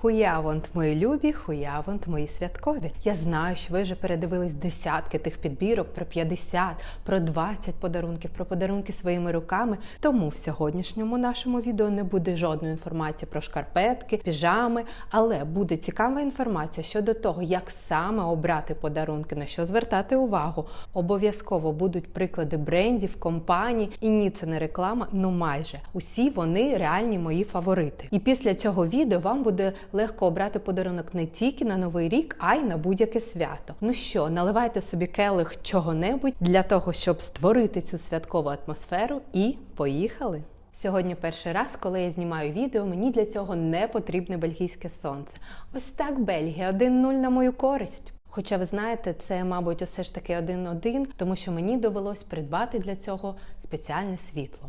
Хуявонт, мої любі, хуявонт, мої святкові. Я знаю, що ви вже передивились десятки тих підбірок про 50, про 20 подарунків, про подарунки своїми руками. Тому в сьогоднішньому нашому відео не буде жодної інформації про шкарпетки, піжами, але буде цікава інформація щодо того, як саме обрати подарунки, на що звертати увагу. Обов'язково будуть приклади брендів, компаній, і ні, це не реклама, ну майже усі вони реальні мої фаворити. І після цього відео вам буде легко обрати подарунок не тільки на новий рік, а й на будь-яке свято. Ну що, наливайте собі келих чого-небудь для того, щоб створити цю святкову атмосферу, і поїхали! Сьогодні перший раз, коли я знімаю відео, мені для цього не потрібне бельгійське сонце. Ось так Бельгія 1-0 на мою користь. Хоча ви знаєте, це, мабуть, усе ж таки один-один, тому що мені довелось придбати для цього спеціальне світло.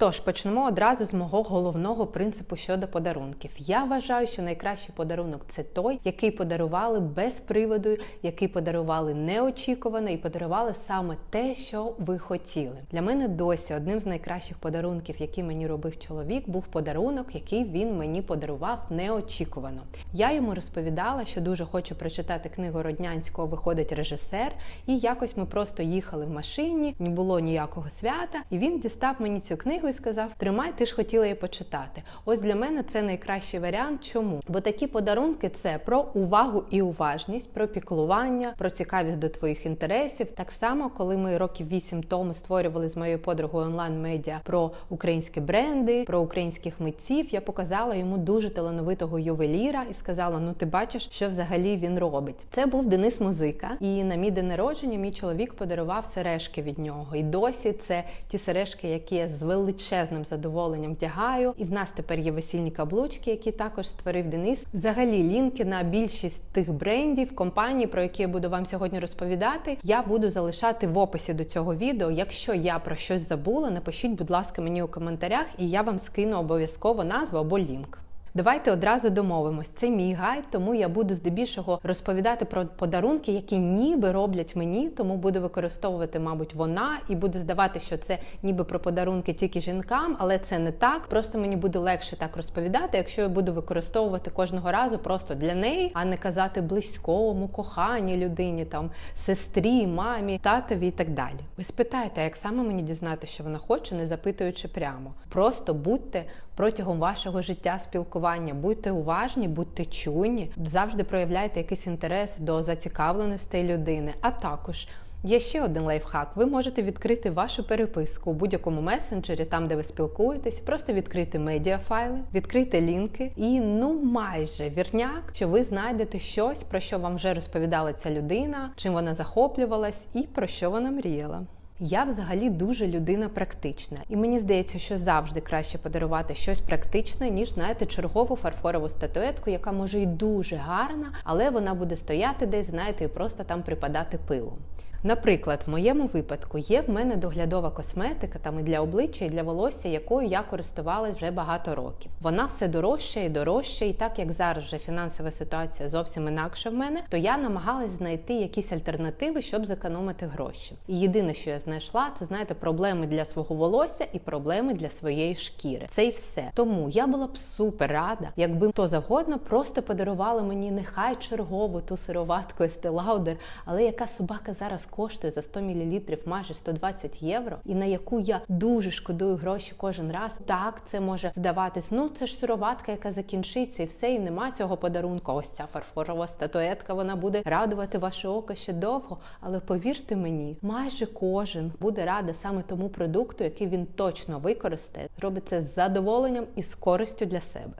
Тож почнемо одразу з мого головного принципу щодо подарунків. Я вважаю, що найкращий подарунок це той, який подарували без приводу, який подарували неочікувано і подарували саме те, що ви хотіли. Для мене досі одним з найкращих подарунків, які мені робив чоловік, був подарунок, який він мені подарував неочікувано. Я йому розповідала, що дуже хочу прочитати книгу Роднянського Виходить режисер, і якось ми просто їхали в машині, не було ніякого свята, і він дістав мені цю книгу і сказав: Тримай, ти ж хотіла її почитати. Ось для мене це найкращий варіант. Чому? Бо такі подарунки це про увагу і уважність, про піклування, про цікавість до твоїх інтересів. Так само, коли ми років вісім тому створювали з моєю подругою онлайн-медіа про українські бренди, про українських митців, я показала йому дуже талановитого ювеліра і сказала: Ну, ти бачиш, що взагалі він робить. Це був Денис Музика, і на мій день народження мій чоловік подарував сережки від нього. І досі це ті сережки, які я з величезним задоволенням вдягаю. І в нас тепер є весільні каблучки, які також створив Денис. Взагалі, лінки на більшість тих брендів, компаній, про які я буду вам сьогодні розповідати, я буду залишати в описі до цього відео. Якщо я про щось забула, напишіть, будь ласка, мені у коментарях, і я вам скину обов'язково назву або лінк. Давайте одразу домовимось. Це мій гайд, тому я буду здебільшого розповідати про подарунки, які ніби роблять мені, тому буду використовувати, мабуть, вона, і буде здавати, що це ніби про подарунки тільки жінкам, але це не так. Просто мені буде легше так розповідати, якщо я буду використовувати кожного разу просто для неї, а не казати близькому, коханій людині, там сестрі, мамі, татові і так далі. Ви спитаєте, як саме мені дізнати, що вона хоче, не запитуючи прямо. Просто будьте протягом вашого життя спілкування. Будьте уважні, будьте чуйні, завжди проявляйте якийсь інтерес до зацікавленостей людини. А також є ще один лайфхак. Ви можете відкрити вашу переписку у будь-якому месенджері, там де ви спілкуєтесь, просто відкрити медіафайли, відкрити лінки, і ну майже вірняк, що ви знайдете щось, про що вам вже розповідала ця людина, чим вона захоплювалась і про що вона мріяла. Я взагалі дуже людина практична, і мені здається, що завжди краще подарувати щось практичне, ніж знаєте, чергову фарфорову статуетку, яка може й дуже гарна, але вона буде стояти десь, знаєте, і просто там припадати пилом. Наприклад, в моєму випадку є в мене доглядова косметика там і для обличчя, і для волосся, якою я користувалась вже багато років. Вона все дорожча і дорожча, і так як зараз вже фінансова ситуація зовсім інакша в мене, то я намагалась знайти якісь альтернативи, щоб зекономити гроші. І єдине, що я знайшла, це знаєте, проблеми для свого волосся і проблеми для своєї шкіри. Це і все. Тому я була б супер рада, якби хто завгодно просто подарували мені нехай чергову ту сироватку Estee Lauder, але яка собака зараз коштує за 100 мл майже 120 євро, і на яку я дуже шкодую гроші кожен раз. Так, це може здаватись. Ну це ж сироватка, яка закінчиться, і все, і нема цього подарунку. Ось ця фарфорова статуетка. Вона буде радувати ваше око ще довго. Але повірте мені, майже кожен буде рада саме тому продукту, який він точно використає. Робить це з задоволенням і з користю для себе.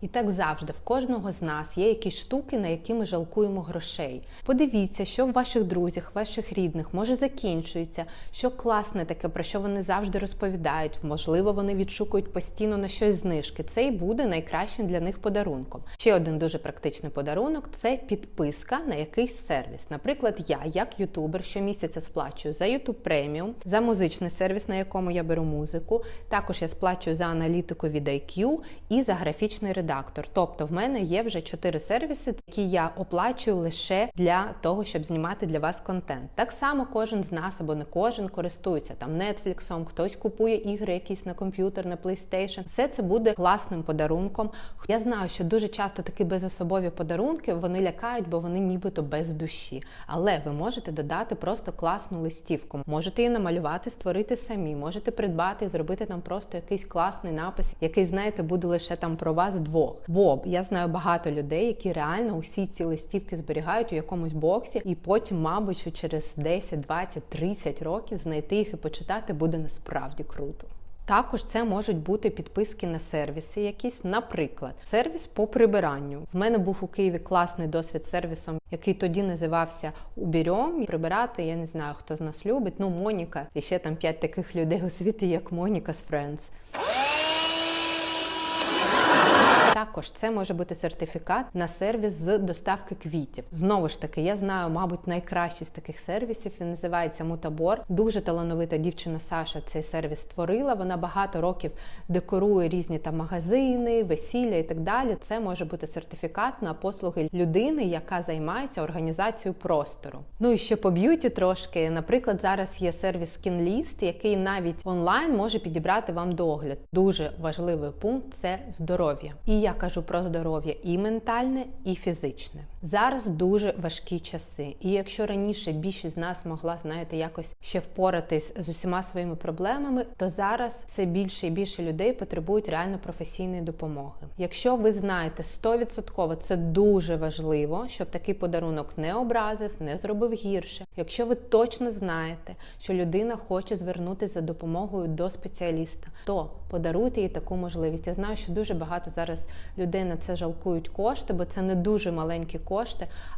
І так завжди в кожного з нас є якісь штуки, на які ми жалкуємо грошей. Подивіться, що в ваших друзях, ваших рідних може закінчується, що класне таке, про що вони завжди розповідають. Можливо, вони відшукують постійно на щось знижки. Це і буде найкращим для них подарунком. Ще один дуже практичний подарунок це підписка на якийсь сервіс. Наприклад, я, як ютубер, щомісяця сплачую за YouTube Premium, за музичний сервіс, на якому я беру музику. Також я сплачую за аналітику від IQ і за графічний редактор редактор. Тобто, в мене є вже чотири сервіси, які я оплачую лише для того, щоб знімати для вас контент. Так само кожен з нас або не кожен користується там Netflix, хтось купує ігри якісь на комп'ютер, на PlayStation. Все це буде класним подарунком. Я знаю, що дуже часто такі безособові подарунки вони лякають, бо вони нібито без душі. Але ви можете додати просто класну листівку. Можете її намалювати, створити самі, можете придбати зробити там просто якийсь класний напис, який, знаєте, буде лише там про вас двох. Бо я знаю багато людей, які реально усі ці листівки зберігають у якомусь боксі, і потім, мабуть, через 10, 20, 30 років знайти їх і почитати буде насправді круто. Також це можуть бути підписки на сервіси, якісь, наприклад, сервіс по прибиранню. В мене був у Києві класний досвід сервісом, який тоді називався Убірьом. Прибирати, я не знаю, хто з нас любить. Ну, Моніка, і ще там п'ять таких людей у світі, як Моніка з Friends. Також це може бути сертифікат на сервіс з доставки квітів. Знову ж таки, я знаю, мабуть, найкращий з таких сервісів. Він називається Мутабор. Дуже талановита дівчина Саша цей сервіс створила. Вона багато років декорує різні там магазини, весілля і так далі. Це може бути сертифікат на послуги людини, яка займається організацією простору. Ну і ще по б'юті трошки. Наприклад, зараз є сервіс SkinList, який навіть онлайн може підібрати вам догляд. Дуже важливий пункт це здоров'я. І я кажу про здоров'я і ментальне, і фізичне. Зараз дуже важкі часи. І якщо раніше більшість з нас могла, знаєте, якось ще впоратись з усіма своїми проблемами, то зараз все більше і більше людей потребують реально професійної допомоги. Якщо ви знаєте 100%, це дуже важливо, щоб такий подарунок не образив, не зробив гірше. Якщо ви точно знаєте, що людина хоче звернутися за допомогою до спеціаліста, то подаруйте їй таку можливість. Я знаю, що дуже багато зараз людей на це жалкують кошти, бо це не дуже маленькі кошти,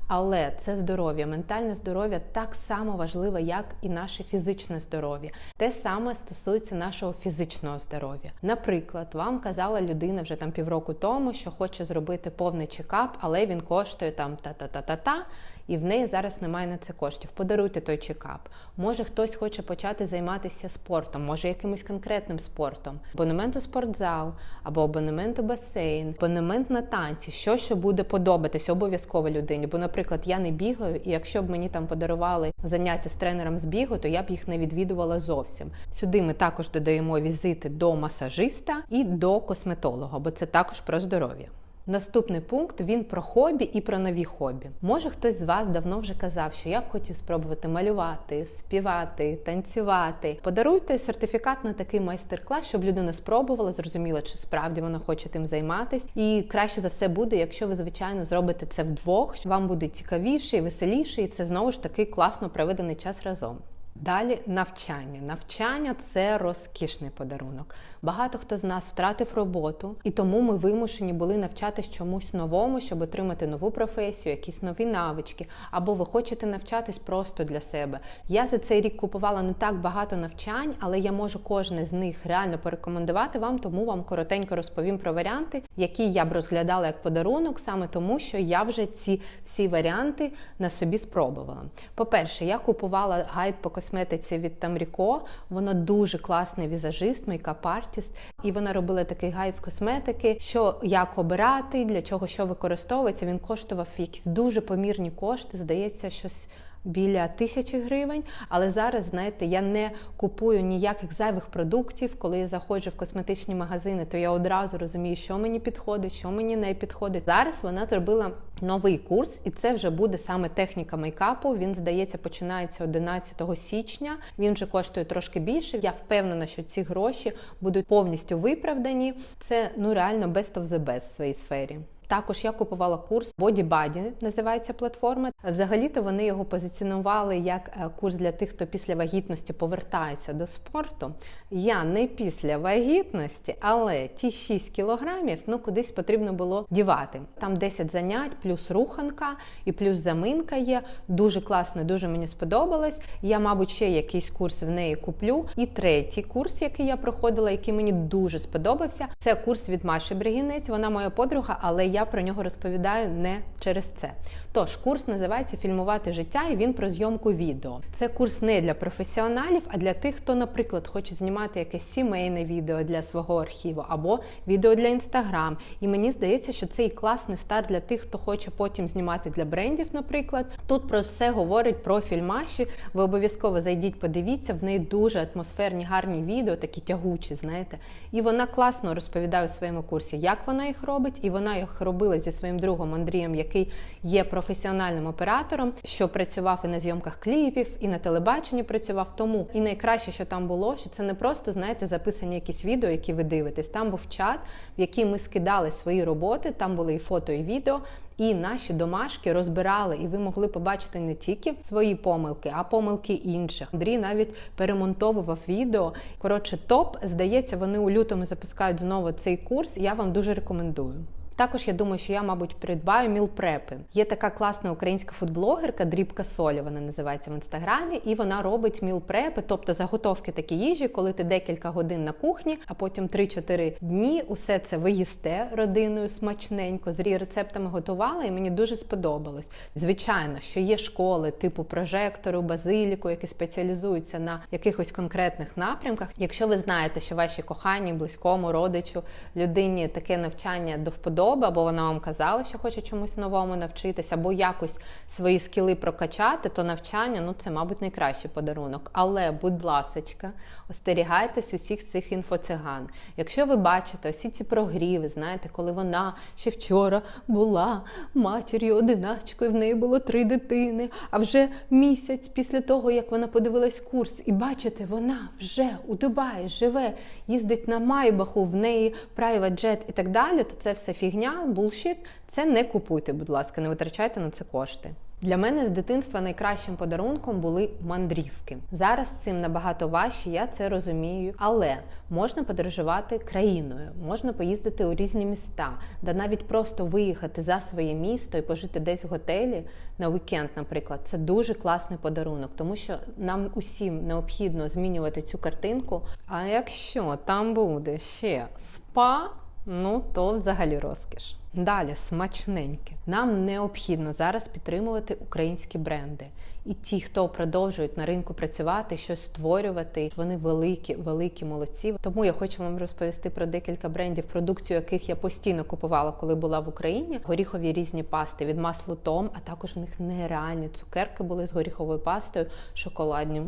але це здоров'я, ментальне здоров'я так само важливе, як і наше фізичне здоров'я. Те саме стосується нашого фізичного здоров'я. Наприклад, вам казала людина вже там півроку тому, що хоче зробити повний чекап, але він коштує там та-та-та-та-та, і в неї зараз немає на це коштів. Подаруйте той чекап. Може хтось хоче почати займатися спортом, може якимось конкретним спортом, абонемент у спортзал або абонемент у басейн, абонемент на танці, що що буде подобатись обов'язково людині. Бо, наприклад, я не бігаю, і якщо б мені там подарували заняття з тренером з бігу, то я б їх не відвідувала зовсім. Сюди ми також додаємо візити до масажиста і до косметолога, бо це також про здоров'я. Наступний пункт він про хобі і про нові хобі. Може хтось з вас давно вже казав, що я б хотів спробувати малювати, співати, танцювати. Подаруйте сертифікат на такий майстер-клас, щоб людина спробувала, зрозуміла, чи справді вона хоче тим займатися. І краще за все буде, якщо ви, звичайно, зробите це вдвох, що вам буде цікавіше і веселіше, і це знову ж таки класно проведений час разом. Далі навчання. Навчання це розкішний подарунок. Багато хто з нас втратив роботу, і тому ми вимушені були навчатись чомусь новому, щоб отримати нову професію, якісь нові навички, або ви хочете навчатись просто для себе. Я за цей рік купувала не так багато навчань, але я можу кожне з них реально порекомендувати вам, тому вам коротенько розповім про варіанти, які я б розглядала як подарунок, саме тому, що я вже ці всі варіанти на собі спробувала. По-перше, я купувала гайд по косметиці від Тамріко. Вона дуже класний візажист, мейкап-артіст. І вона робила такий гайд з косметики, що як обирати, для чого що використовується. Він коштував якісь дуже помірні кошти. Здається, щось. Біля тисячі гривень, але зараз, знаєте, я не купую ніяких зайвих продуктів. Коли я заходжу в косметичні магазини, то я одразу розумію, що мені підходить, що мені не підходить. Зараз вона зробила новий курс, і це вже буде саме техніка мейкапу. Він здається, починається 11 січня. Він вже коштує трошки більше. Я впевнена, що ці гроші будуть повністю виправдані. Це ну реально best of the best в своїй сфері. Також я купувала курс Body Buddy, називається платформа. Взагалі-то вони його позиціонували як е, курс для тих, хто після вагітності повертається до спорту. Я не після вагітності, але ті 6 кілограмів ну кудись потрібно було дівати. Там 10 занять, плюс руханка і плюс заминка є. Дуже класно, дуже мені сподобалось. Я, мабуть, ще якийсь курс в неї куплю. І третій курс, який я проходила, який мені дуже сподобався, це курс від Маші Бригінець. Вона моя подруга, але я я про нього розповідаю не через це. Тож курс називається Фільмувати життя, і він про зйомку відео. Це курс не для професіоналів, а для тих, хто, наприклад, хоче знімати якесь сімейне відео для свого архіву або відео для інстаграм. І мені здається, що це і класний старт для тих, хто хоче потім знімати для брендів, наприклад. Тут про все говорить про фільмаші. Ви обов'язково зайдіть, подивіться, в неї дуже атмосферні, гарні відео, такі тягучі, знаєте. І вона класно розповідає у своєму курсі, як вона їх робить, і вона їх робила зі своїм другом Андрієм, який є професіональним оператором, що працював і на зйомках кліпів, і на телебаченні працював. Тому і найкраще, що там було, що це не просто знаєте записані якісь відео, які ви дивитесь. Там був чат, в який ми скидали свої роботи. Там були і фото, і відео. І наші домашки розбирали, і ви могли побачити не тільки свої помилки, а помилки інших. Андрій навіть перемонтовував відео. Коротше, топ здається, вони у лютому запускають знову цей курс. Я вам дуже рекомендую. Також я думаю, що я, мабуть, придбаю мілпрепи. Є така класна українська фудблогерка, дрібка солі, вона називається в інстаграмі, і вона робить мілпрепи, тобто заготовки такі їжі, коли ти декілька годин на кухні, а потім 3-4 дні усе це ви їсте родиною смачненько, з її рецептами готувала, і мені дуже сподобалось. Звичайно, що є школи типу прожектору, базиліку, які спеціалізуються на якихось конкретних напрямках. Якщо ви знаєте, що ваші кохані, близькому родичу, людині таке навчання до вподоби, або вона вам казала, що хоче чомусь новому навчитися, або якось свої скіли прокачати, то навчання ну це, мабуть, найкращий подарунок. Але, будь ласочка, остерігайтесь усіх цих інфоциган. Якщо ви бачите усі ці прогріви, знаєте, коли вона ще вчора була матір'ю одиначкою, в неї було три дитини, а вже місяць після того, як вона подивилась курс, і бачите, вона вже у Дубаї живе, їздить на Майбаху, в неї private jet і так далі, то це все фігня, булшіт. Це не купуйте, будь ласка, не витрачайте на це кошти. Для мене з дитинства найкращим подарунком були мандрівки. Зараз цим набагато важче, я це розумію. Але можна подорожувати країною, можна поїздити у різні міста, да навіть просто виїхати за своє місто і пожити десь в готелі на вікенд, наприклад, це дуже класний подарунок, тому що нам усім необхідно змінювати цю картинку. А якщо там буде ще спа, ну то взагалі розкіш. Далі смачненьке. Нам необхідно зараз підтримувати українські бренди. І ті, хто продовжують на ринку працювати, щось створювати, вони великі, великі молодці. Тому я хочу вам розповісти про декілька брендів, продукцію яких я постійно купувала, коли була в Україні. Горіхові різні пасти від маслу Том, а також у них нереальні цукерки були з горіховою пастою, шоколадні.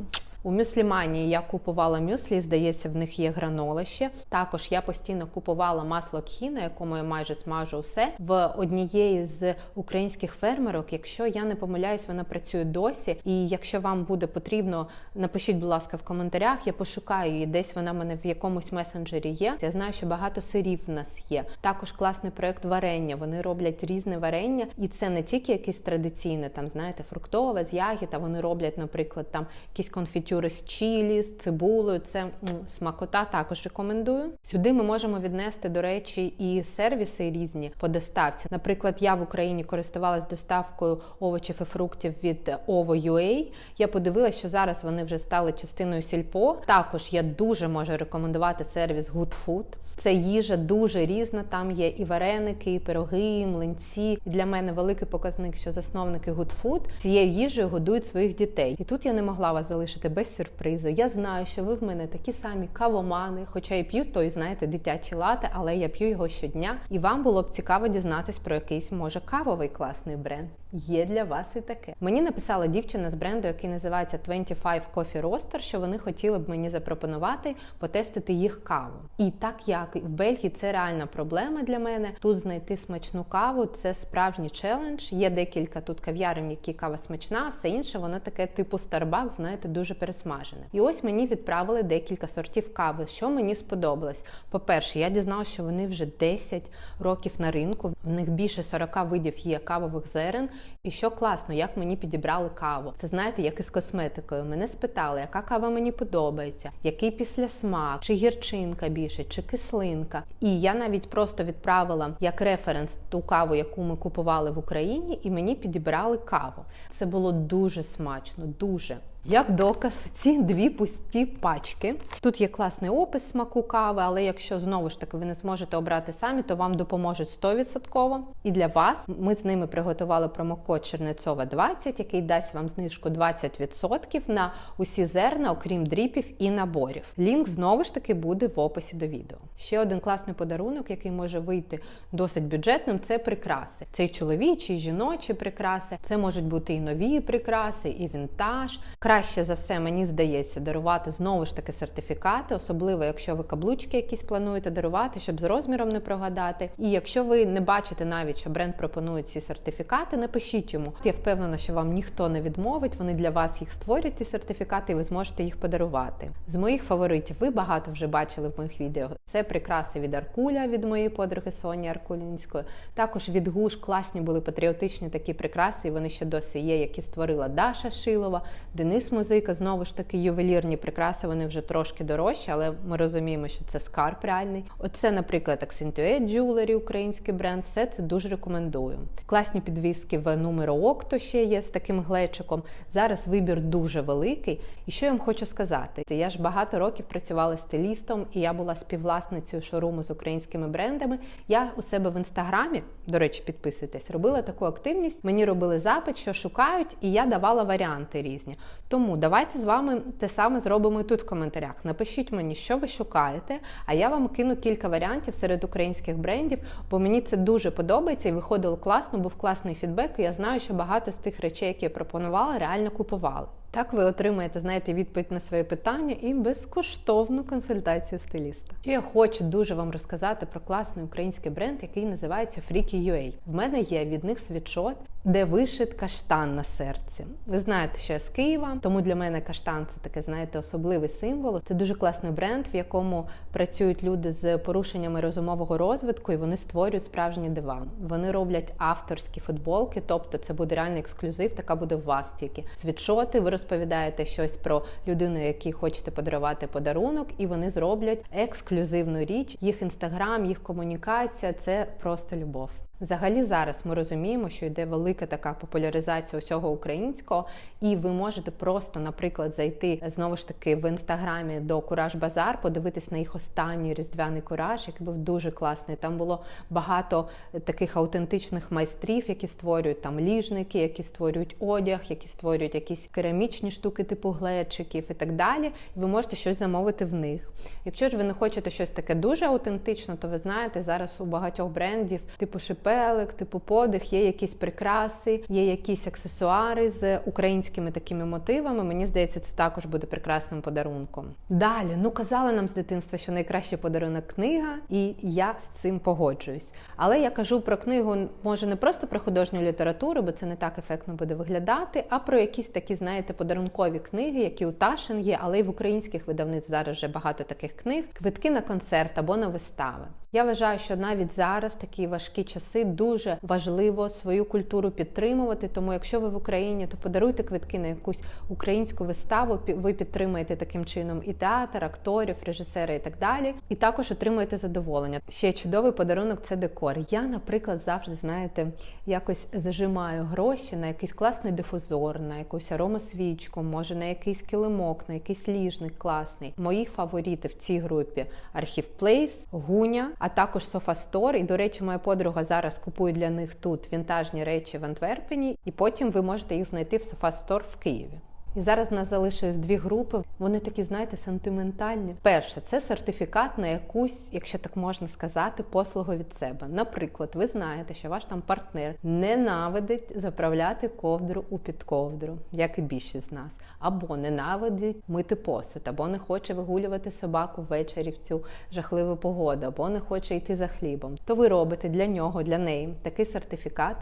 У мюсліманії я купувала мюслі, здається, в них є гранола. Також я постійно купувала масло кхі, на якому я майже смажу все в однієї з українських фермерок. Якщо я не помиляюсь, вона працює досі. І якщо вам буде потрібно, напишіть, будь ласка, в коментарях. Я пошукаю її. Десь вона в мене в якомусь месенджері є. Я знаю, що багато сирів в нас є. Також класний проект варення. Вони роблять різне варення, і це не тільки якесь традиційне, там знаєте, фруктове з ягід, а Вони роблять, наприклад, там якісь конфітюри з чілі, з цибулею. Це смакота також рекомендую. Сюди ми можемо віднести, до речі, і сервіси різні по доставці. Наприклад, я в Україні користувалась доставкою овочів і фруктів від Ovo.ua. Я подивилася, що зараз вони вже стали частиною сільпо. Також я дуже можу рекомендувати сервіс Good Food. Це їжа дуже різна. Там є і вареники, і пироги, і млинці. І для мене великий показник, що засновники Good цією їжею годують своїх дітей. І тут я не могла вас залишити без сюрпризу. Я знаю, що ви в мене такі самі кавомани, хоча і п'ю той, знаєте, дитячі лати, але я п'ю його щодня. І вам було б цікаво дізнатись про якийсь може кавовий класний бренд. Є для вас і таке. Мені написала дівчина з бренду, який називається 25 Coffee Roaster, що вони хотіли б мені запропонувати потестити їх каву. І так як в Бельгії це реальна проблема для мене. Тут знайти смачну каву це справжній челендж. Є декілька тут кав'ярень, які кава смачна, все інше воно таке типу Starbucks, знаєте, дуже пересмажене. І ось мені відправили декілька сортів кави, що мені сподобалось. По-перше, я дізналася, що вони вже 10 років на ринку. В них більше 40 видів є кавових зерен. І що класно, як мені підібрали каву. Це знаєте, як із косметикою. Мене спитали, яка кава мені подобається, який післясмак, чи гірчинка більше, чи кислинка. І я навіть просто відправила як референс ту каву, яку ми купували в Україні, і мені підібрали каву. Це було дуже смачно, дуже. Як доказ, ці дві пусті пачки. Тут є класний опис смаку кави, але якщо знову ж таки ви не зможете обрати самі, то вам допоможуть 100%. І для вас ми з ними приготували промокод Чернецова 20, який дасть вам знижку 20% на усі зерна, окрім дріпів і наборів. Лінк знову ж таки буде в описі до відео. Ще один класний подарунок, який може вийти досить бюджетним, це прикраси. Це і чоловічі, і жіночі прикраси. Це можуть бути і нові прикраси, і вінтаж. Краще за все, мені здається, дарувати знову ж таки сертифікати, особливо якщо ви каблучки якісь плануєте дарувати, щоб з розміром не прогадати. І якщо ви не бачите навіть, що бренд пропонує ці сертифікати, напишіть йому. Я впевнена, що вам ніхто не відмовить. Вони для вас їх створять, ці сертифікати, і ви зможете їх подарувати. З моїх фаворитів ви багато вже бачили в моїх відео. Це прикраси від Аркуля від моєї подруги Соні Аркулінської. Також від Гуш класні були патріотичні такі прикраси, і вони ще досі є, які створила Даша Шилова, Денис Музика. Знову ж таки, ювелірні прикраси, вони вже трошки дорожчі, але ми розуміємо, що це скарб реальний. Оце, наприклад, Accentuate Jewelry, український бренд. Все це дуже рекомендую. Класні підвіски в numero Окто ще є з таким глечиком. Зараз вибір дуже великий. І що я вам хочу сказати? Я ж багато років працювала стилістом, і я була співвласницею шоуруму з українськими брендами. Я у себе в інстаграмі, до речі, підписуйтесь, робила таку активність. Мені робили запит, що шукають, і я давала варіанти різні. Тому давайте з вами те саме зробимо і тут в коментарях. Напишіть мені, що ви шукаєте, а я вам кину кілька варіантів серед українських брендів, бо мені це дуже подобається і виходило класно, був класний фідбек. І я знаю, що багато з тих речей, які я пропонувала, реально купували. Так ви отримаєте, знаєте, відповідь на своє питання і безкоштовну консультацію стиліста. Я хочу дуже вам розказати про класний український бренд, який називається Freaky UA. В мене є від них світшот, де вишит каштан на серці. Ви знаєте, що я з Києва, тому для мене каштан це таке, знаєте, особливий символ. Це дуже класний бренд, в якому працюють люди з порушеннями розумового розвитку, і вони створюють справжні дива. Вони роблять авторські футболки, тобто це буде реальний ексклюзив, така буде в вас тільки світшоти. Ви розповідаєте щось про людину, якій хочете подарувати подарунок, і вони зроблять ексклюзивну річ. Їх інстаграм, їх комунікація це просто любов. Взагалі зараз ми розуміємо, що йде велика така популяризація усього українського, і ви можете просто, наприклад, зайти знову ж таки в інстаграмі до Кураж Базар, подивитись на їх останній різдвяний кураж, який був дуже класний. Там було багато таких аутентичних майстрів, які створюють там ліжники, які створюють одяг, які створюють якісь керамічні штуки, типу глечиків і так далі. І ви можете щось замовити в них. Якщо ж ви не хочете щось таке дуже аутентичне, то ви знаєте, зараз у багатьох брендів, типу шипелик, типу подих, є якісь прикраси, є якісь аксесуари з українськими такими мотивами. Мені здається, це також буде прекрасним подарунком. Далі, ну казали нам з дитинства, що найкращий подарунок книга, і я з цим погоджуюсь. Але я кажу про книгу, може не просто про художню літературу, бо це не так ефектно буде виглядати, а про якісь такі, знаєте, подарункові книги, які у Ташин є, але й в українських видавництв зараз вже багато таких книг, квитки на концерт або на вистави. Я вважаю, що навіть зараз такі важкі часи дуже важливо свою культуру підтримувати. Тому, якщо ви в Україні, то подаруйте квитки на якусь українську виставу. Ви підтримаєте таким чином і театр, акторів, режисери і так далі. І також отримуєте задоволення. Ще чудовий подарунок це декор. Я, наприклад, завжди знаєте, якось зажимаю гроші на якийсь класний дифузор, на якусь аромасвічку, може на якийсь килимок, на якийсь ліжник класний. Мої фаворити в цій групі архів Плейс, Гуня а також Софастор. І, до речі, моя подруга зараз купує для них тут вінтажні речі в Антверпені, і потім ви можете їх знайти в Софастор в Києві. І зараз нас залишились дві групи. Вони такі, знаєте, сентиментальні. Перше, це сертифікат на якусь, якщо так можна сказати, послугу від себе. Наприклад, ви знаєте, що ваш там партнер ненавидить заправляти ковдру у підковдру, як і більшість з нас, або ненавидить мити посуд, або не хоче вигулювати собаку ввечері в цю жахливу погоду, або не хоче йти за хлібом. То ви робите для нього, для неї такий сертифікат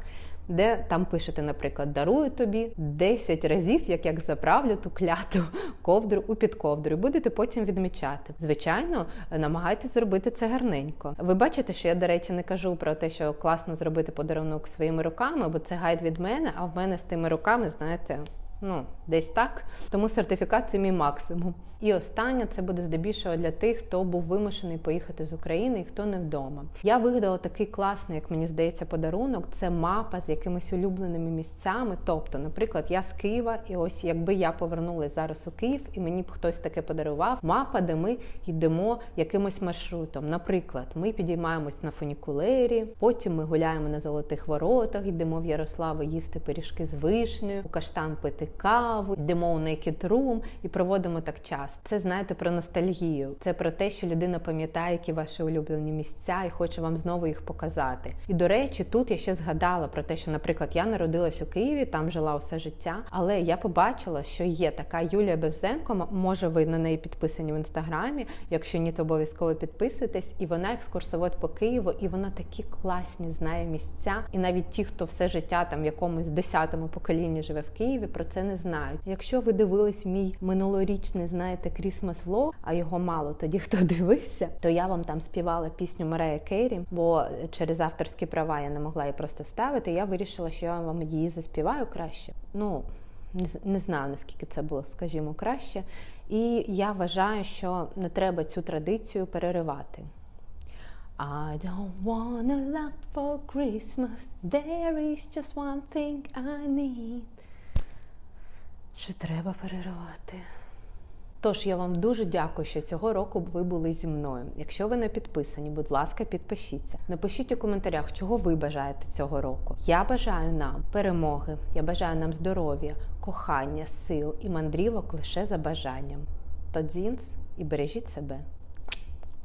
де там пишете, наприклад, дарую тобі 10 разів, як як заправлю ту кляту ковдру у підковдру. І будете потім відмічати. Звичайно, намагайтесь зробити це гарненько. Ви бачите, що я, до речі, не кажу про те, що класно зробити подарунок своїми руками, бо це гайд від мене, а в мене з тими руками, знаєте. Ну, десь так. Тому сертифікат це мій максимум. І останнє це буде здебільшого для тих, хто був вимушений поїхати з України і хто не вдома. Я вигадала такий класний, як мені здається, подарунок. Це мапа з якимись улюбленими місцями. Тобто, наприклад, я з Києва, і ось якби я повернулася зараз у Київ, і мені б хтось таке подарував. Мапа, де ми йдемо якимось маршрутом. Наприклад, ми підіймаємось на фунікулері, потім ми гуляємо на золотих воротах, йдемо в Ярославу їсти пиріжки з вишнею, у каштан пити каву, йдемо у Naked Room і проводимо так час. Це знаєте про ностальгію. Це про те, що людина пам'ятає, які ваші улюблені місця, і хоче вам знову їх показати. І до речі, тут я ще згадала про те, що, наприклад, я народилась у Києві, там жила усе життя, але я побачила, що є така Юлія Бевзенко. Може, ви на неї підписані в інстаграмі. Якщо ні, то обов'язково підписуйтесь. І вона екскурсовод по Києву, і вона такі класні знає місця. І навіть ті, хто все життя там в якомусь десятому поколінні живе в Києві, про це не знають. Якщо ви дивились мій минулорічний, знаєте, Крісмас влог, а його мало тоді, хто дивився, то я вам там співала пісню Марея Керрі, бо через авторські права я не могла її просто вставити. Я вирішила, що я вам її заспіваю краще. Ну не знаю наскільки це було, скажімо, краще. І я вважаю, що не треба цю традицію переривати. I don't want a lot for Christmas. There is just one thing I need. Чи треба переривати? Тож я вам дуже дякую, що цього року ви були зі мною. Якщо ви не підписані, будь ласка, підпишіться. Напишіть у коментарях, чого ви бажаєте цього року. Я бажаю нам перемоги, я бажаю нам здоров'я, кохання, сил і мандрівок лише за бажанням. Тодзінс і бережіть себе.